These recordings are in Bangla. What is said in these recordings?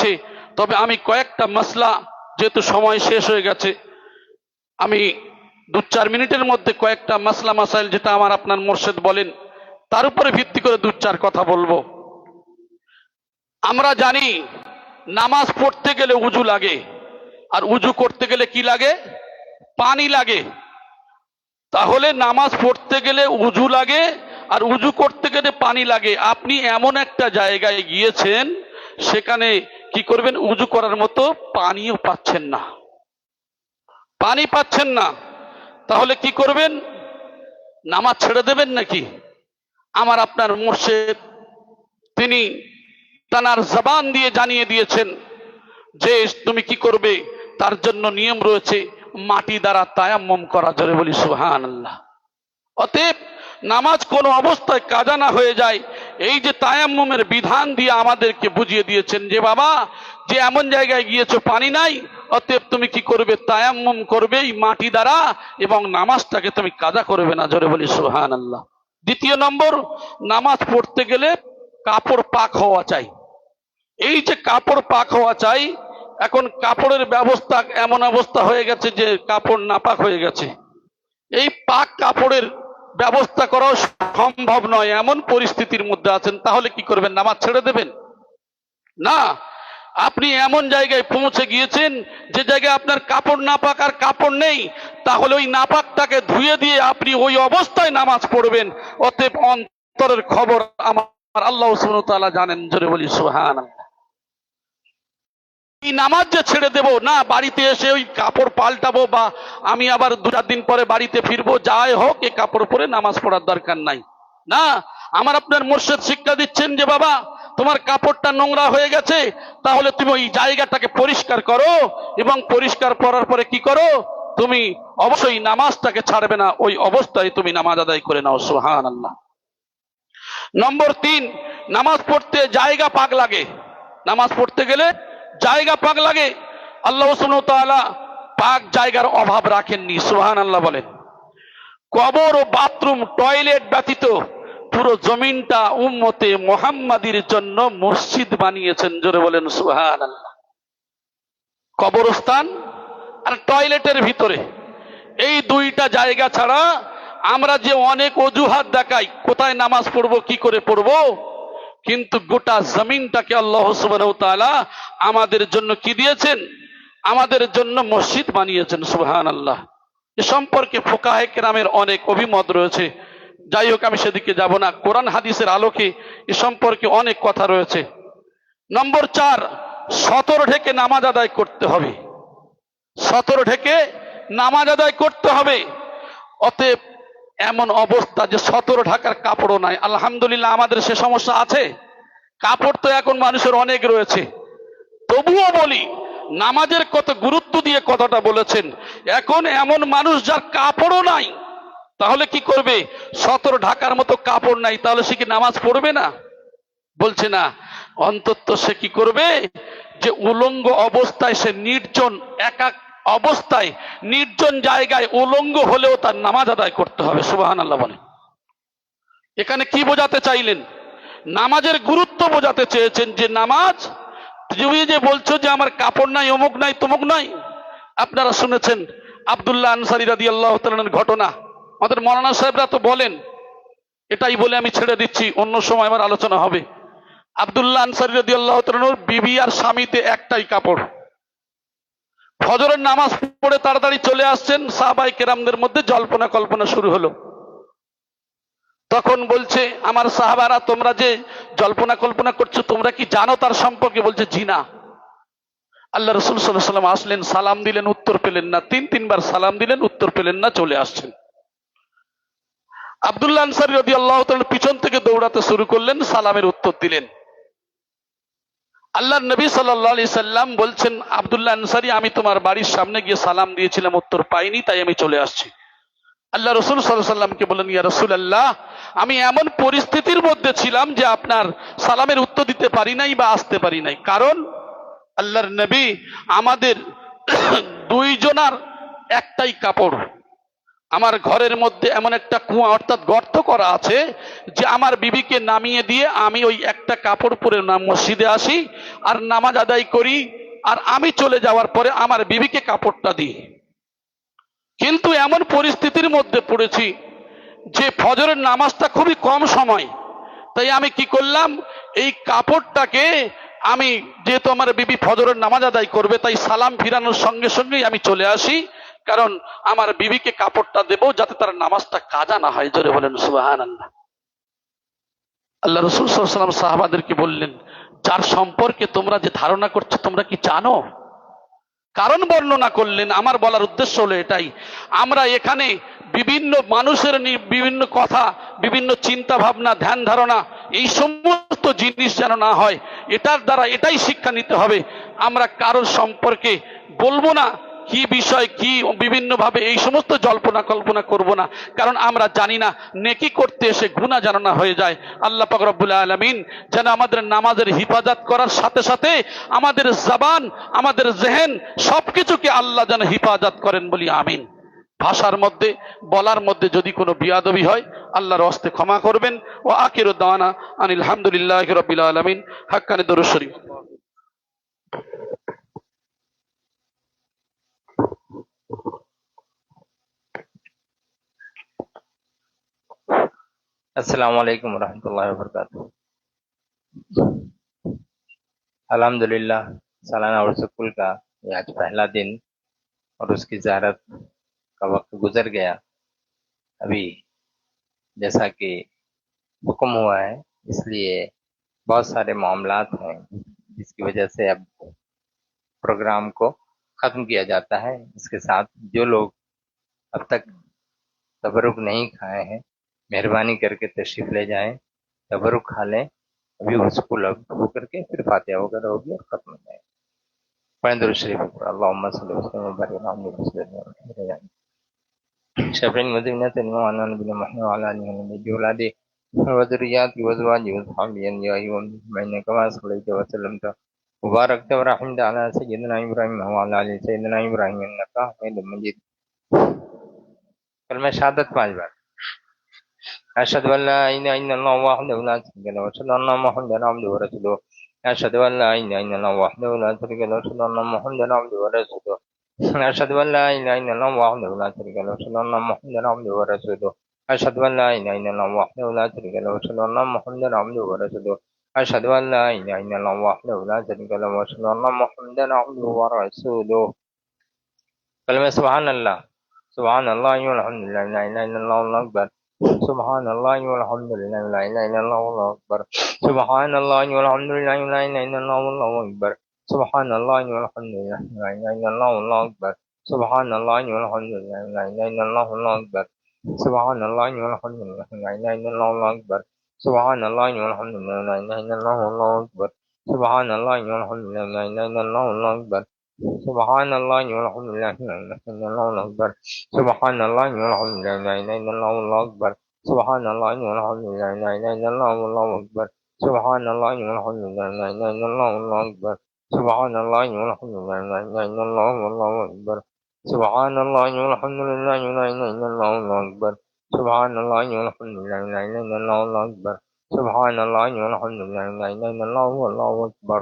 আছে তবে আমি কয়েকটা মশলা যেহেতু সময় শেষ হয়ে গেছে, আমি দু চার মিনিটের মধ্যে কয়েকটা মাসলা মাসাইল যেটা আমার আপনার মোর্শেদ বলেন, তার উপরে ভিত্তি করে দু চার কথা বলব। আমরা জানি নামাজ পড়তে গেলে উজু লাগে। আর উজু করতে গেলে কি লাগে? পানি লাগে। তাহলে নামাজ পড়তে গেলে উজু লাগে, আর উজু করতে গেলে পানি লাগে। আপনি এমন একটা জায়গায় গিয়েছেন, সেখানে কি করবেন? উজু করার মতো পানিও পাচ্ছেন না। পানি পাচ্ছেন না। তাহলে কি করবেন? নামাজ ছেড়ে দেবেন নাকি? আমার আপনার মোর্শেদ, তিনি তানার জবান দিয়ে জানিয়ে দিয়েছেন যে, তুমি কি করবে? তার জন্য নিয়ম রয়েছে, মাটি দ্বারা তায়াম্মম করা। জোরে বলি সুহান আল্লাহ অতএব নামাজ কোন অবস্থায় কাজা না হয়ে যায়। এই যে তায়াম্মমের বিধান দিয়ে আমাদেরকে বুঝিয়ে দিয়েছেন যে, বাবা, যে এমন জায়গায় গিয়েছো পানি নাই, অতএব তুমি কি করবে? তায়াম্মম করবে এই মাটি দ্বারা এবং নামাজটাকে তুমি কাজা করবে না। জোরে বলি সুহান আল্লাহ দ্বিতীয় নম্বর, নামাজ পড়তে গেলে কাপড় পাক হওয়া চাই। এই যে কাপড় পাক হওয়া চাই, এখন কাপড়ের ব্যবস্থা এমন অবস্থা হয়ে গেছে যে, কাপড় নাপাক হয়ে গেছে। এই পাক কাপড়ের ব্যবস্থা করাও সম্ভব নয়, এমন পরিস্থিতির মধ্যে আছেন, তাহলে কি করবেন? নামাজ ছেড়ে দেবেন? না। আপনি এমন জায়গায় পৌঁছে গিয়েছেন, যে জায়গায় আপনার কাপড় নাপাক আর কাপড় নেই, তাহলে ওই নাপাকটাকে ধুয়ে দিয়ে আপনি ওই অবস্থায় নামাজ পড়বেন। অতএব অন্তরের খবর আমার আল্লাহ জানেন, জোরে বলি সুহান এই নামাজ যে ছেড়ে দেব, না, বাড়িতে এসে ওই কাপড় পাল্টাবো বা আমি আবার দু চার দিন পরে বাড়িতে ফিরবো, যাই হোক এই কাপড় পরে নামাজ পড়ার দরকার নাই। না, আমার আপনার মোর্শেদ শিক্ষা দিচ্ছেন যে, বাবা, তোমার কাপড়টা নোংরা হয়ে গেছে, তাহলে তুমি ওই জায়গাটাকে পরিষ্কার করো এবং পরিষ্কার করার পরে কি করো? তুমি অবশ্যই নামাজটাকে ছাড়বে না, ওই অবস্থায় তুমি নামাজ আদায় করে নাও সুহান আল্লাহ নম্বর তিন, নামাজ পড়তে জায়গা পাক লাগে। নামাজ পড়তে গেলে জায়গা পাক লাগে, আল্লাহ পাক জায়গার অভাব রাখেননি সুহান আল্লাহ বলেন। কবর ও বাথরুম, টয়লেট ব্যতীত পুরো জমিনটা উম্মতে মোহাম্মাদির জন্য মসজিদ বানিয়েছেন, জোরে বলেন সুহান আল্লাহ কবরস্থান আর টয়লেটের ভিতরে, এই দুইটা জায়গা ছাড়া আমরা যে অনেক অজুহাত দেখাই, কোথায় নামাজ পড়ব, কি করে পড়ব কিন্তু গোটা জমিনটাকে আল্লাহ সুবহানাহু আমাদের জন্য কি দিয়েছেন? আমাদের জন্য মসজিদ বানিয়েছেন সুবহান আল্লাহ এ সম্পর্কে ফোকাহে কেরামের অনেক অভিমত রয়েছে। যাই হোক, আমি সেদিকে যাব না। কোরআন হাদিসের আলোকে এ সম্পর্কে অনেক কথা রয়েছে। নম্বর চার, সতর ঢেকে নামাজ আদায় করতে হবে। সতর ঢেকে নামাজ আদায় করতে হবে। অতএব এমন অবস্থা যে সতর ঢাকার কাপড়ও নাই। আলহামদুলিল্লাহ আমাদের সে সমস্যা আছে। কাপড় তো এখন মানুষের অনেক রয়েছে। তবুও বলি, নামাজের কত গুরুত্ব দিয়ে কথাটা বলেছেন। এখন এমন মানুষ যার কাপড়ও নাই, তাহলে কি করবে? সতর ঢাকার মতো কাপড় নাই, তাহলে সে কি নামাজ পড়বে না? বলছে না। অন্তত সে কি করবে? যে উলঙ্গ অবস্থায় সে নির্জন একা অবস্থায় নির্জন জায়গায় উলঙ্গ হলেও তার নামাজ আদায় করতে হবে সুবাহান আল্লাহ বলে এখানে কি বোঝাতে চাইলেন? নামাজের গুরুত্ব বোঝাতে চেয়েছেন যে নামাজ, তুমি যে বলছো যে আমার কাপড় নাই, অমুক নাই, তমুক নাই, আপনারা শুনেছেন আবদুল্লাহ আনসারি রাদি আল্লাহ ঘটনা। আমাদের মৌলানা সাহেবরা তো বলেন, এটাই বলে আমি ছেড়ে দিচ্ছি, অন্য সময় আমার আলোচনা হবে। আবদুল্লাহ আনসারি রাদি আল্লাহ বিবি আর স্বামীতে একটাই কাপড়। ফজরের নামাজ পড়ে তাড়াতাড়ি চলে আসছেন সাহাবাই কেরামদের মধ্যে জল্পনা কল্পনা শুরু হলো। তখন বলছে, আমার সাহাবারা, তোমরা যে জল্পনা কল্পনা করছ, তোমরা কি জানো তার সম্পর্কে? বলছে জিনা আল্লাহ রসুল সাল্লাহ সাল্লাম আসলেন, সালাম দিলেন, উত্তর পেলেন না। তিন, তিনবার সালাম দিলেন, উত্তর পেলেন না, চলে আসছেন। আবদুল্লাহ আনসারি রবি আল্লাহ পিছন থেকে দৌড়াতে শুরু করলেন, সালামের উত্তর দিলেন। আল্লাহ নবী সাল্লি সাল্লাম বলছেন, আবদুল্লাহ আনসারি, আমি তোমার বাড়ির সামনে গিয়ে সালাম দিয়েছিলাম, উত্তর পাইনি, তাই আমি চলে আসছি। আল্লাহ রসুল সাল্লামকে বলেন ইয়া রসুল আল্লাহ আমি এমন পরিস্থিতির মধ্যে ছিলাম যে আপনার সালামের উত্তর দিতে পারি নাই বা আসতে পারি নাই। কারণ আল্লাহর নবী আমাদের দুইজনার একটাই কাপড়। আমার ঘরের মধ্যে এমন একটা কুয়া অর্থাৎ গর্ত করা আছে যে আমার বিবিকে নামিয়ে দিয়ে আমি ওই একটা কাপড় পরে মসজিদে আসি আর নামাজ আদায় করি আর আমি চলে যাওয়ার পরে আমার বিবিকে কাপড়টা দিই। কিন্তু এমন পরিস্থিতির মধ্যে পড়েছি যে ফজরের নামাজটা খুবই কম সময়। তাই আমি কি করলাম? এই কাপড়টাকে আমি, যেহেতু আমার বিবি ফজরের নামাজ আদায় করবে, তাই সালাম ফিরানোর সঙ্গে সঙ্গেই আমি চলে আসি। কারণ আমার বিবিকে কাপড়টা দেব যাতে তার নামাজটা কাজা না হয়। জোরে বলেন সুবাহান আল্লাহ আল্লাহ রসুল সাল্লাম সাহাবাদেরকে বললেন, যার সম্পর্কে তোমরা যে ধারণা করছ, তোমরা কি জানো? কারণ বর্ণনা করলেন, আমার বলার উদ্দেশ্য হলো এটাই। আমরা এখানে বিভিন্ন মানুষের বিভিন্ন কথা, বিভিন্ন চিন্তা ভাবনা ধ্যান ধারণা, এই সমস্ত জিনিস যেন না হয়, এটার দ্বারা এটাই শিক্ষা নিতে হবে। আমরা কারোর সম্পর্কে বলব না কি বিষয়, কি বিভিন্ন ভাবে এই সমস্ত জল্পনা কল্পনা করব না? কারণ আমরা জানি না, নেকি করতে এসে গুণা জানানা হয়ে যায়। আল্লাহ পাক রব্বুল আলমিন যেন আমাদের নামাজের হিফাজত করার সাথে সাথে আমাদের জবান, আমাদের জেহেন সবকিছুকে আল্লাহ যেন হিফাজত করেন বলি আমিন। ভাষার মধ্যে, বলার মধ্যে যদি কোনো বিয়াদবি হয়, আল্লাহর হস্তে ক্ষমা করবেন। ও আকির দাওয়ানা আনিল হামদুলিল্লাহ রবিল আলমিন। হাক্কানি দরুদ Assalamualaikum warahmatullahi wabarakatuh. अल्हम्दुलिल्लाह सालाना और सकूल का ये आज पहला दिन और उसकी जहारत का वक्त गुजर गया अभी जैसा कि हुक्म हुआ है इसलिए बहुत सारे मामला हैं जिसकी वजह से अब प्रोग्राम को खत्म किया जाता है। इसके साथ जो लोग अब तक तबरुक नहीं खाए हैं, मेहरबानी करके तशरीफ़ ले जाएँ, तबरुक खा लें, अभी उसको लग होकर के फिर फातिहा वगैरह होगी और खत्म हो जाए पैंदर शरीफ शफिन أن كما صليت وسلمت وباركت ورحمت على سيدنا إبراهيم وعلى آل سيدنا إبراهيم إنك حميد مجيد. كلمة شهادة पांच बार أشهد أن لا إله إلا الله وحده لا شريك له وأشهد أن محمدا عبده ورسوله. أشهد أن لا إله إلا الله وحده لا شريك له وأشهد أن محمدا عبده ورسوله. أشهد أن لا إله إلا الله وحده لا شريك له وأشهد أن محمدا عبده ورسوله. أشهد أن لا إله إلا الله وحده لا شريك له وأشهد أن محمدا عبده ورسوله. أشهد أن لا إله إلا الله وحده لا شريك له وأشهد أن محمدا عبده ورسوله. كلمة سبحان الله. سبحان الله والحمد لله لا إله إلا الله والله أكبر. سبحان الله والحمد لله لا إله إلا الله والله أكبر. سبحان الله والحمد لله لا إله إلا الله والله أكبر. سبحان الله والحمد لله لا إله إلا الله والله أكبر. سبحان الله والحمد لله لا إله إلا الله والله أكبر. سبحان الله والحمد لله لا إله إلا الله والله أكبر. سبحان الله والحمد لله لا إله إلا الله والله أكبر. سبحان الله والحمد لله لا إله إلا الله أكبر. سبحان الله والحمد لله لا إله إلا الله أكبر. سبحان الله والحمد لله لا إله إلا الله أكبر. سبحان الله والحمد لله لا إله إلا الله أكبر. سبحان الله والحمد لله لا إله إلا الله أكبر. سبحان الله والحمد لله لا إله إلا الله أكبر. سبحان الله والحمد لله لا إله إلا الله أكبر. سبحان الله والحمد لله لا إله إلا الله والله أكبر. سبحان الله والحمد لله لا إله إلا الله والله أكبر.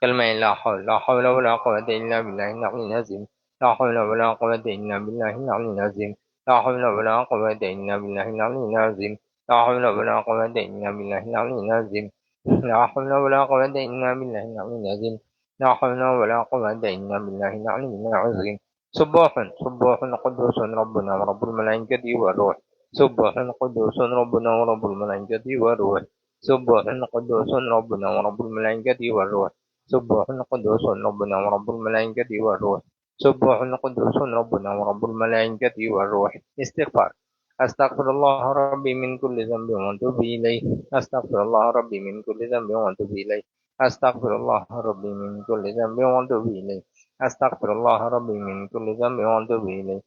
كلمة لا حول لا حول ولا قوة إلا بالله العلي العظيم. لا حول ولا قوة إلا بالله العلي العظيم. لا حول ولا قوة إلا بالله العلي العظيم. لا حول ولا قوة إلا بالله العلي العظيم. لا حول ولا قوة إلا بالله العلي العظيم. لا حول ولا قوة إلا بالله العلي العظيم. سبوح سبوح قدوس ربنا ورب الملائكة والروح سبوح قدوس ربنا ورب الملائكة والروح سبوح قدوس ربنا ورب الملائكة والروح سبوح قدوس ربنا ورب الملائكة والروح سبوح قدوس ربنا ورب الملائكة والروح استغفار أستغفر الله ربي من كل ذنب وأتوب إليه أستغفر الله ربي من كل ذنب وأتوب إليه أستغفر الله ربي من كل ذنب وأتوب إليه أستغفر الله ربي من كل ذنب وأتوب إليه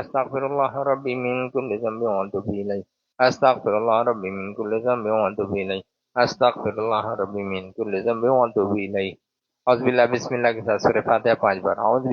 أستغفر الله ربي من كل ذنب وأتوب إليه أستغفر الله ربي من كل ذنب وأتوب إليه أستغفر الله ربي من كل ذنب وأتوب إليه أعوذ بالله بسم الله كتاب سورة فاتحة 5 بار أعوذ